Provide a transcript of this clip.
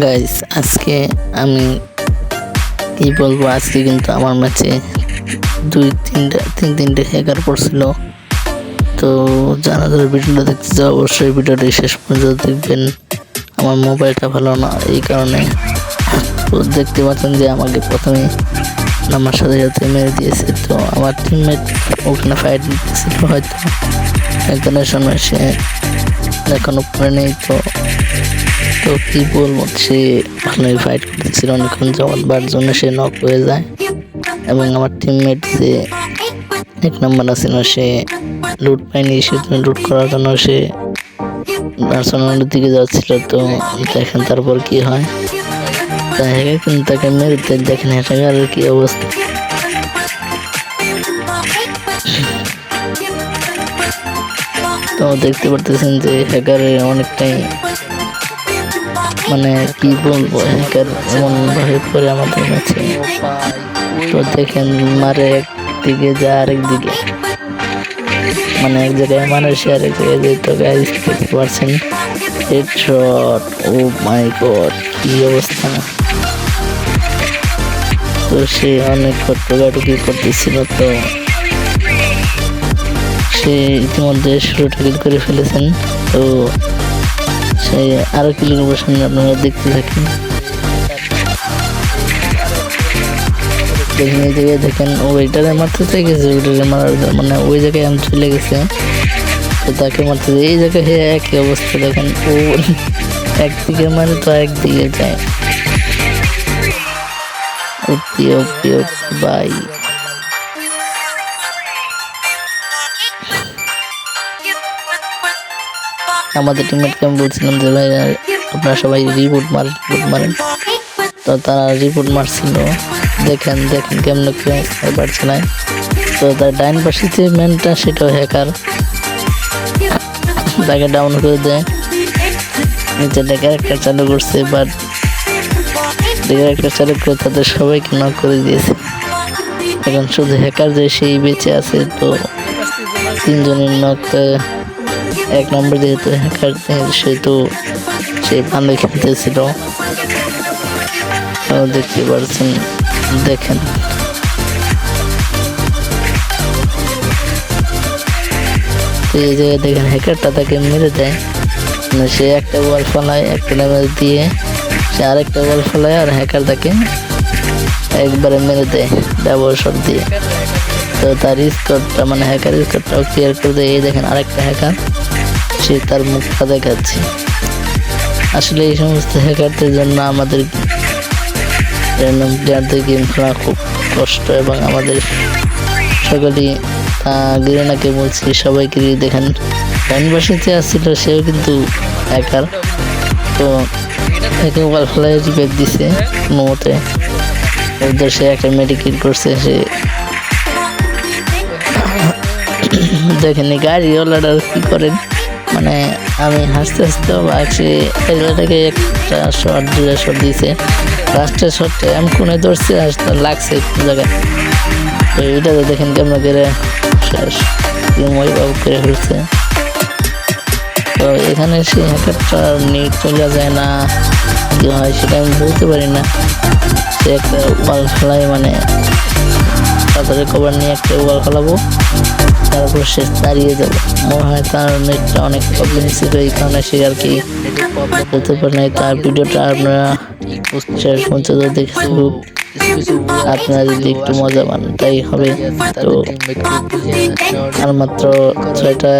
Guys আজকে আমি কি বলব? আজকে কিন্তু আমার ম্যাচে দুই তিনটা তিন তিনটে হ্যাকার পড়ছিল তো যারা যারা ভিডিওটা দেখতে চাও, অবশ্যই ভিডিওটি শেষ পর্যন্ত দেখবেন। আমার মোবাইলটা ভালো না, এই কারণে তো দেখতে পাচ্ছেন যে আমাকে প্রথমে আমার সাথে সাথে মেরে দিয়েছে। তো আমার টিমমেট ওখানে ফাইট দিতেছিল হয়তো। একজনের সময় সে এখনও পরে নেই, তো তো কি বলব, সে ভালোই ফাইট করতেছিল। অনেকক্ষণ যাওয়ার বার জন্য সে নক হয়ে যায়। এবং আমার টিমমেট যে এক নম্বর আছিল সে লুট পায়নি। সে লুট করার জন্য সে আর্সেনালের দিকে যাচ্ছিল। তো দেখেন তারপর কি হয়। তা হ্যাঁ কিন্তু তাকে মেরে দিয়ে দেখেন হ্যাকারের কি অবস্থা। তো দেখতে পারতেছেন যে হ্যাকারের অনেকটাই মানে কি বলব হ্যাকার এমন ভাবে পরে আমাদের কাছে তো দেখেন, মারে একদিকে যা আরেক মানে এক জায়গায় মানুষ আরেক জায়গায় যায়। তো গাইস দেখতে পাচ্ছেন? হেডশট ও মাই গড কি অবস্থা। তো সে অনেক কট্টকাটুকি করতেছিল, তো সে ইতিমধ্যে কিল করে ফেলেছেন। তো সে আরও কিলের উপর সামনে আপনারা দেখতে থাকেন। দেখেন, এই জায়গায় দেখেন, ও এটারে মারতে চাই গেছে ওইটারে মারার মানে ওই জায়গায় আমি চলে গেছে। তো তাকে মারতে এই জায়গায় হে একই অবস্থা, দেখেন, ও একদিকে মানে তো একদিকে যায়। OP OP OP, bye. আমাদের টিমমেটকে আমি বলছিলাম যে, ভাই আপনারা সবাই রিপোর্ট মারেন রিপোর্ট মারেন। তো তারা রিপোর্ট মারছিল। দেখেন দেখেন কেমন কেউ এবার চালায় তো তার ডাইন পাশে যে ম্যানটা সেটাও হ্যাকার তাকে ডাউন করে দেয়। নিচে ডেকার একটা চালু করছে বাট ডেকার একটা চালু করে তাদের সবাইকে নক করে দিয়েছে। এখন শুধু হ্যাকার যে সেই বেঁচে আছে, তো তিনজনের নক এক নম্বর যেহেতু হ্যাকার সেহেতু সে ভালো খেলতেছিল। দেখতে পারছেন, দেখেন। এই জায়গায় দেখেন হ্যাকারটা তাকে মেরে দেয়। মানে সে একটা বল ফলায়, একটা ড্যামেজ দিয়ে, সে আরেকটা বল ফলায় আর হ্যাকার তাকে একবারে মেরে দেয় ডাবল শট দিয়ে। তো তার স্কোরটা মানে হ্যাকার স্কোরটাও ক্লিয়ার করে দেয়। এই দেখেন, আরেকটা হ্যাকার সে তার মুখটা দেখাচ্ছে আসলে এই সমস্ত হ্যাকারদের জন্য আমাদের প্লেয়ারদের গেম খেলা খুব কষ্ট এবং আমাদের সকলেই গিরেনাকে বলছি, সবাইকে দেখেন। ডানবাসীতে আসছিল সেও কিন্তু হ্যাকার। তো একে মোবাইল ফেলায় রিপেক দিছে কোনো মতে ওদের সে একটা মেডিকেল করছে, সে দেখেন এই গাড়িওয়ালাটা কি করেন। মানে আমি হাসতে হাসতে বাকি এগুলোটাকে একটা শর্ট দুটা শর্ট দিয়েছে লাস্টের শর্টে আমি কোনে ধরছি তার লাগছে একটু জায়গায়। তো এইটা তো দেখেন কেমন করে শেষ। করে ফেলছে। তো এখানে সে হ্যাকারটা নেট চলে যায় না। কি হয় সেটা আমি বলতে পারি না। সে একটা ওয়াল খেলায় মানে তাড়াতাড়ি কভার নিয়ে একটা ওয়াল খেলাবো তারপর সে দাঁড়িয়ে যাবে। মনে হয় তার নেটটা অনেক প্রবলেম ছিল, এই কারণে সে আর কি বলতে পারে না তার ভিডিওটা আপনারা শেষ পর্যন্ত দেখে আপনারা যদি একটু মজা পান, তাই হবে। তো, আর মাত্র ছয়টা